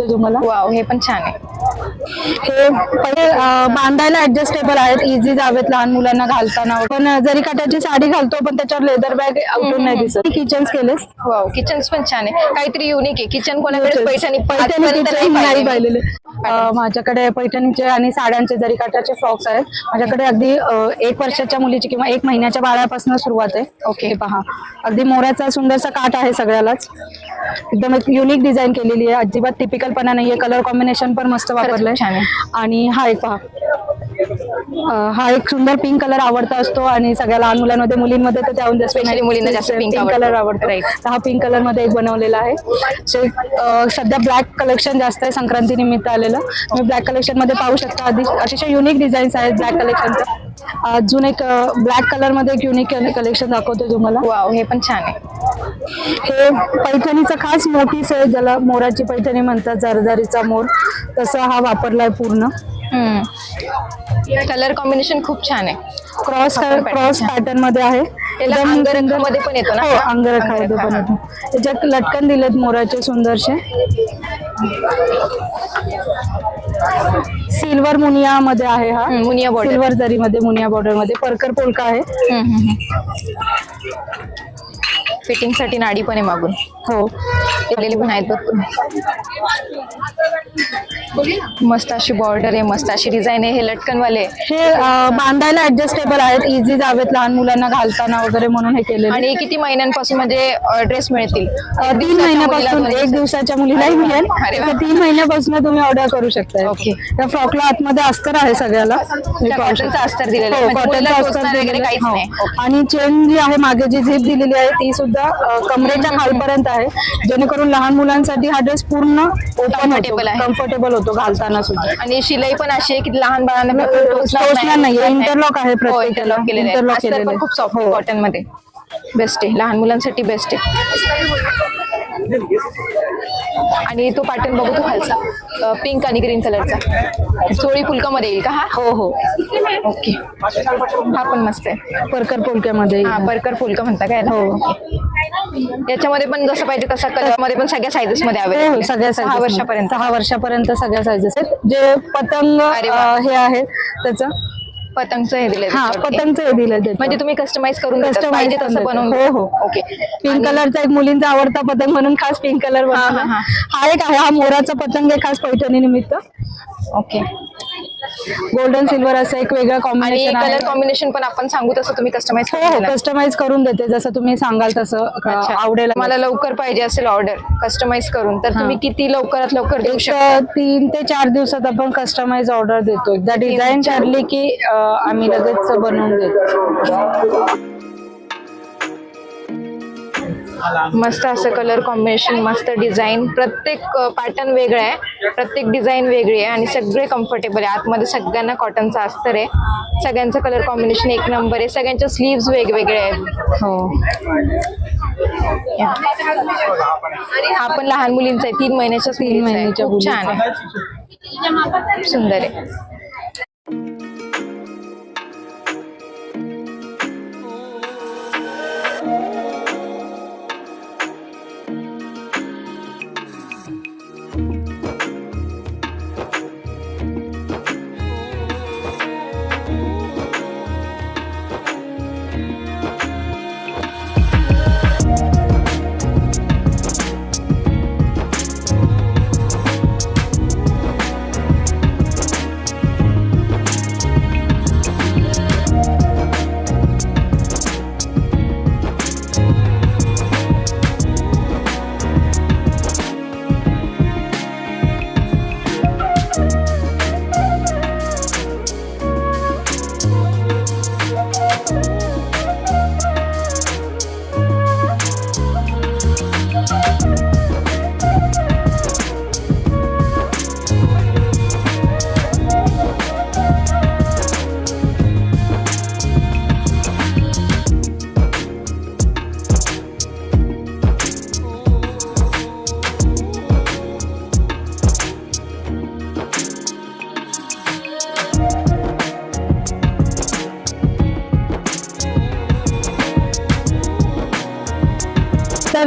दाखवते तुम्हाला? वाव हे पण छान आहे. हे पहिले बांधायला ऍडजस्टेबल आहेत. इझी जावेत लहान मुलांना घालताना. पण जरी काटाची साडी घालतो पण त्याच्यावर लेदर बॅग उठून नाही दिसत. किचन्स केले. वाव किचन पण छान आहे. काहीतरी युनिक आहे. किचन कोणाकडे आजपर्यंत kitchen नाही पाहिलेलं. माझ्याकडे पैठणीचे आणि साड्यांचे जरी काटाचे फ्रॉक्स आहेत माझ्याकडे अगदी एक वर्षाच्या मुलीची किंवा एक महिन्याच्या बाळापासून सुरुवात आहे. ओके. पहा. अगदी मोऱ्याचा सुंदरसा काट आहे सगळ्यालाच. एकदम एक युनिक डिझाईन केलेली आहे. अजिबात टिपिकलपणा नाहीये. कलर कॉम्बिनेशन पण मस्त वापरलंय. आणि हा एक पहा. हा एक सुंदर पिंक कलर आवडता असतो आणि सगळ्या लहान मुलांमध्ये मुलींमध्ये तर त्याहून जास्त मुलींना जास्त आवडतं. कलर आवडतो. तर हा पिंक कलरमध्ये एक बनवलेला आहे. सो सध्या ब्लॅक कलेक्शन जास्त आहे संक्रांती निमित्त आलेलं. तुम्ही ब्लॅक कलेक्शनमध्ये पाहू शकता. आधी अतिशय युनिक डिझाईन्स आहेत ब्लॅक कलेक्शनचं अजून एक ब्लॅक कलरमध्ये एक युनिक कलेक्शन दाखवतो तुम्हाला. वाव हे पण छान आहे. हे पैठणीचं खास मोठीच आहे ज्याला मोराची पैठणी म्हणतात जरदरीचा मोर. तसा हा वापरलाय पूर्ण. कलर कॉम्बिनेशन खूप छान आहे. क्रॉस क्रॉस पॅटर्नमध्ये आहे. अंगरखामध्ये पण येतो ना? हो अंगरखामध्ये पण येतो. त्याच्यात लटकन दिलेत मोराचे सुंदरसे सिल्वर मुनिया मध्ये आहे हा. मुनिया border. सिल्वर जरी मध्ये मुनिया बॉर्डरमध्ये परकर पोलका आहे. फिटिंगसाठी नाडी पण आहे मागून. हो. केलेली पण आहेत. मस्त अशी बॉर्डर आहे मस्त अशी डिझाईन आहे हे लटकनवाले. हे बांधायला ऍडजस्टेबल आहेत इझी जावेत लहान मुलांना घालताना वगैरे म्हणून हे केलेले. आणि किती महिन्यांपासून म्हणजे ड्रेस मिळतील? तीन महिन्यापासून एक दिवसाच्या. मुलीलाही मिळेल. तर तीन महिन्यापासून तुम्ही ऑर्डर करू शकता ओके. त्या फ्रॉकला आतमध्ये अस्तर आहे सगळ्याला. अस्तर दिलेलं. आणि चेन जी आहे मागे जी झीप दिलेली आहे ती सुद्धा कमरेच्या खालपर्यंत आहे. जेणेकरून लहान मुलांसाठी हा ड्रेस पूर्ण Comfortable आहे. कम्फर्टेबल होतो घालताना सुद्धा आणि शिलाई पण अशी आहे की लहान बाळांना टोचणार नाहीये. Interlock आहे प्रत्येक हो इंटरलॉक याला. केलेलं आहे अस्तर केलेलं पण आहे. खूप सॉफ्ट हो. कॉटनमध्ये बेस्ट आहे लहान मुलांसाठी बेस्ट आहे आणि तो पॅटर्न बघू तो खालचा पिंक आणि ग्रीन कलरचा चोळी फुलकामध्ये येईल का हा? हो हो. ओके हा पण मस्त आहे. परकर पोलक्यामध्ये हा परकर फुलका म्हणता काय? हो. याच्यामध्ये पण जसं पाहिजे तसा कलरमध्ये पण सगळ्या साईजेस मध्ये हो, हो, अवेलेबल सगळ्या सहा वर्षापर्यंत. सहा वर्षापर्यंत सगळ्या साईजेस आहेत. जे पतंग हे आहे त्याचं. पतंगचं हे दिले हा पतंगचं हे त्याचं. म्हणजे तुम्ही कस्टमाइज करून देतात, Customize पाहिजे करून तसं देतात. बनवून हो, हो. ओके पिंक कलरचा एक मुलींचा आवडता पतंग म्हणून खास पिंक कलर हा, हा, हा. हा एक आहे हा मोराचा पतंग आहे खास पैठणी निमित्त ओके गोल्डन सिल्वर असं एक वेगळं आणि कॉम्बिनेशन आहे. कलर कॉम्बिनेशन पण आपण सांगू तसं तुम्ही कस्टमाइज हो हो कस्टमाइज करून देते. जसं तुम्ही सांगाल तसं अं, आवडेल. मला लवकर पाहिजे असेल ऑर्डर कस्टमाइज करून. तर तुम्ही किती लवकरात लवकर देऊ एक शकता? अं, तीन ते चार दिवसात आपण कस्टमाइज ऑर्डर देतो एकदा डिझाईन ठरली की अं, आम्ही लगेच बनवून देतो. मस्त असं कलर कॉम्बिनेशन मस्त डिझाईन प्रत्येक पॅटर्न वेगळं आहे. प्रत्येक डिझाईन वेगळी आहे आणि सगळे कम्फर्टेबल आहे. आतमध्ये सगळ्यांना कॉटनचा अस्तर आहे. सगळ्यांचं कलर कॉम्बिनेशन एक नंबर आहे. सगळ्यांच्या स्लीव्स वेगवेगळे आहेत. हो. हा पण लहान मुलींचा आहे. तीन महिन्याच्या तीन महिन्याच्या छान. आहे. सुंदर आहे.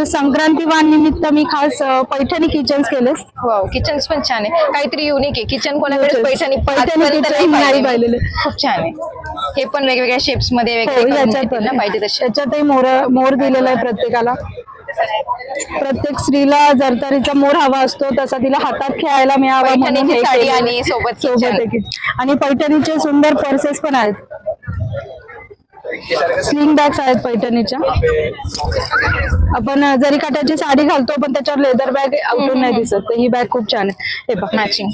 संक्रांती वाण निमित्त मी खास अ, पैठणी किचन्स केले वाव किचन पण छान आहे काहीतरी युनिक आहे किचन कोणाकडे Yes. पैठणी पैठणी आजपर्यंत kitchen नाही पाहिलेलं. पाहिलेलं. खूप छान आहे हे पण वेगवेगळ्या शेप्समध्ये हो, करून याच्यात ना. पाहिजे तसे त्याच्यातही मोर मोर दिलेला आहे प्रत्येकाला प्रत्येक स्त्रीला जरतारीचा मोर हवा असतो तसा तिला हातात खेळायला मिळावा म्हणून पैठणीची हे साडी केलेलं आहे. आणि सोबत kitchen. आणि पैठणीचे सुंदर पर्सेस पण आहेत स्लिंग बॅग्स आहेत पैठणीच्या. आपण जरी काटाची साडी घालतो पण त्याच्यावर लेदर बॅग आउटून नाही दिसत. तर ही बॅग खूप छान आहे. हे पहा मॅचिंग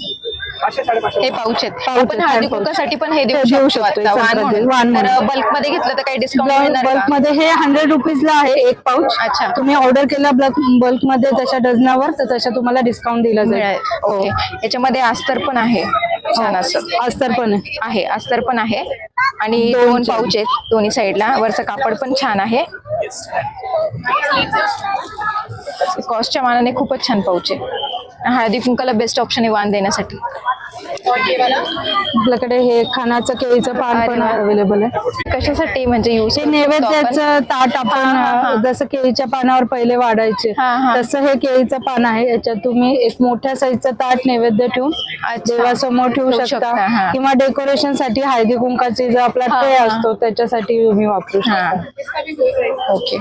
हे पाऊच आहेत. आपण हळदी. कुंकासाठी पण हे हे देऊ शकतो. बल्कमध्ये घेतलं तर काही डिस्काउंट बल्क? मध्ये हे हंड्रेड रुपीजला आहे एक पाऊच अच्छा. तुम्ही ऑर्डर केला बल्क बल्कमध्ये तशा डझनावर तर तशा तुम्हाला डिस्काउंट दिला जाईल. हो. ओके याच्यामध्ये अस्तर पण आहे. छान असं. अस्तर पण आहे आहे अस्तर पण आहे. आणि दोन. पाऊच आहेत दोन्ही साईडला. वरचं कापड पण छान आहे. कॉस्टच्या मानाने खूपच छान पाऊच आहे. हळदी कुंकाला बेस्ट ऑप्शन आहे वाण देण्यासाठी. आपल्याकडे हे खानाचं केळीचं पान पण. अवेलेबल आहे कशासाठी म्हणजे यूज हे नैवेद्याचं ताट. आपण जसं केळीच्या पानावर पहिले वाढायचे. तसं हे केळीचं पान आहे याच्यात तुम्ही एक मोठ्या साईजचं ताट नैवेद्य ठेवून. देवासमोर ठेवू शकता. किंवा डेकोरेशनसाठी हळदी कुंकाची जो आपला ट्रे. असतो त्याच्यासाठी तुम्ही वापरू शकता ओके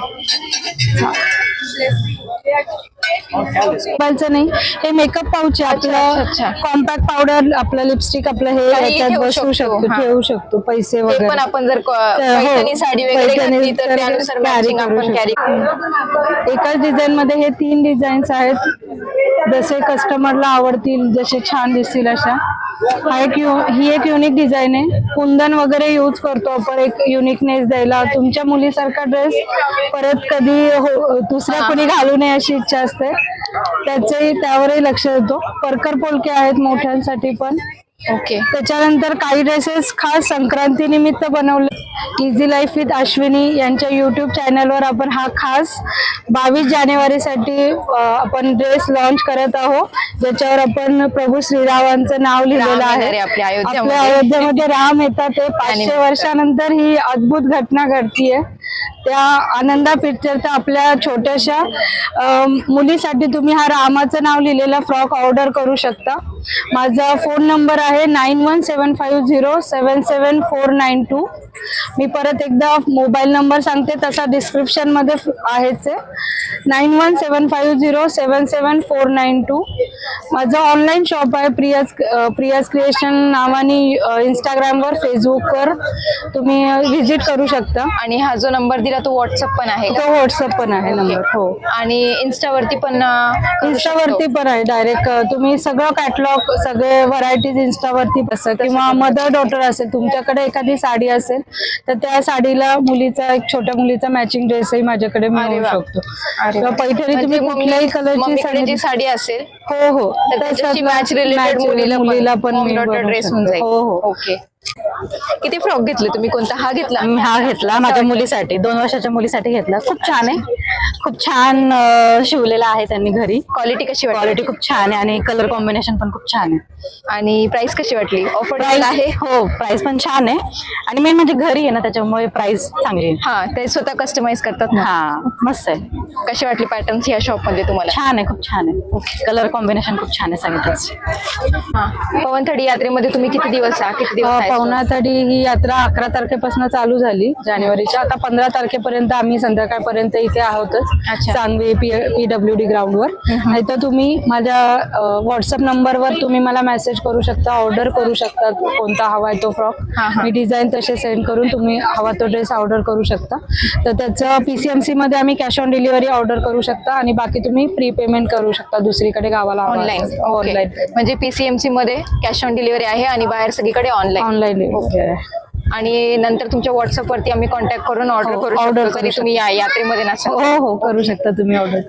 नाही हे मेकअप पाऊच आपलं. कॉम्पॅक्ट पावडर आपलं लिपस्टिक आपलं हे काही याच्यात ठेवू बसवू शकतो, शकतो हा. ठेवू शकतो पैसे ते वगैरे पण आपण जर क- तर हो, पैठणी साडी वगैरे पैठणी घातली तर तर त्यानुसार carry मॅचिंग करू आपण कॅरी शकतो. एकाच डिझाईन मध्ये हे तीन डिझाईन्स आहेत जसे कस्टमरला आवडतील जसे छान दिसतील अशा हा एक यु- ही एक युनिक डिझाईन आहे. कुंदन वगैरे यूज करतो आपण एक युनिकनेस द्यायला. तुमच्या मुलीसारखा ड्रेस परत कधी हो- दुसऱ्या कोणी घालू नये अशी इच्छा असते. त्याचंही त्यावरही लक्ष देतो. परकर पोलके आहेत मोठ्यांसाठी पण. ओके त्याच्यानंतर काही ड्रेसेस खास संक्रांती निमित्त बनवले इझी लाईफ विथ अश्विनी यांच्या युट्यूब चॅनलवर आपण हा खास बावीस जानेवारीसाठी आपण ड्रेस लॉन्च करत आहोत. ज्याच्यावर आपण प्रभू श्रीरामांचं नाव लिहिलेलं आहे. आपल्या अयोध्येमध्ये. राम येतात. ते पाचशे वर्षानंतर ही अद्भुत घटना घडतीये. त्या आनंदा पिक्चरच्या आपल्या छोट्याशा मुलीसाठी तुम्ही हा रामाचं नाव लिहिलेला फ्रॉक ऑर्डर करू शकता. माझा फोन नंबर आहे nine one seven five zero seven seven four nine two मी परत एकदा मोबाईल नंबर सांगते तसा डिस्क्रिप्शनमध्ये फ- आहेच आहे. Nine one seven five zero seven seven four nine two माझं ऑनलाईन शॉप आहे प्रियाज प्रियाज क्रिएशन नावाने इंस्टाग्रामवर फेसबुकवर तुम्ही व्हिजिट करू शकता. आणि हा जो नंबर दिला तो व्हॉट्सअप पण आहे? तो व्हॉट्सअप पण आहे नंबर हो. आणि इन्स्टावरती पण इन्स्टावरती शकतो. पण आहे डायरेक्ट तुम्ही सगळं कॅटलॉग सगळे व्हरायटीज इन्स्टावरती असं किंवा मदर डॉटर असेल तुमच्याकडे एखादी साडी असेल तर त्या साडीला मुलीचा एक छोट्या मुलीचा मॅचिंग ड्रेसही माझ्याकडे मिळू. शकतो. पैठणी म्हणजे तुम्ही मम्मी- कुठल्याही कलरची साडी असेल हो हो. त्याच्याशी related match मुलीला मुलीला पण dress होऊन. जाईल. हो हो. ओके. किती फ्रॉक घेतले तुम्ही? कोणता? हा घेतला? हा घेतला माझ्या मुलीसाठी. दोन वर्षाच्या मुलीसाठी घेतला. खूप छान आहे. खूप छान शिवलेला आहे त्यांनी घरी. क्वालिटी कशी क्वालिटी खूप छान आहे आणि कलर कॉम्बिनेशन पण खूप छान आहे. आणि प्राइस कशी वाटली? ऑफर आहे? हो प्राइस पण छान आहे. आणि मेन म्हणजे घरी आहे ना त्याच्यामुळे प्राइस चांगली आहे. हा ते स्वतः कस्टमाइज करतात हा मस्त आहे. कशी वाटली पॅटर्न्स या शॉपमध्ये तुम्हाला? छान आहे खूप छान आहे. कलर कॉम्बिनेशन खूप छान आहे सगळ्याच हा. पवनथडी यात्रेमध्ये तुम्ही किती दिवस आहात किती दिवस आहे? पवनातडी ही यात्रा अकरा तारखेपासून चालू झाली जानेवारीच्या. आता पंधरा तारखेपर्यंत आम्ही संध्याकाळपर्यंत इथे आहोतच अच्छा. सांगवी पी डब्ल्यू डी ग्राउंडवर नाही तर तुम्ही माझ्या व्हॉट्सअप नंबरवर तुम्ही मला मेसेज करू शकता ऑर्डर करू शकता कोणता हवा आहे तो फ्रॉक हा, हा. मी डिझाईन तसे सेंड करून तुम्ही हवा तो ड्रेस ऑर्डर करू शकता. तर त्याचं पीसीएमसी मध्ये आम्ही कॅश ऑन डिलिव्हरी ऑर्डर करू शकता आणि बाकी तुम्ही प्री पेमेंट करू शकता दुसरीकडे गावाला ऑनलाईन ऑनलाईन म्हणजे पीसीएमसी मध्ये कॅश ऑन डिलिव्हरी आहे आणि बाहेर सगळीकडे ऑनलाईन ऑनलाईन आणि नंतर तुमच्या व्हॉट्सअप वरती आम्ही कॉन्टॅक्ट करून ऑर्डर हो, करू जरी तुम्ही या यात्रेमध्ये नसाल. हो हो करू शकता तुम्ही ऑर्डर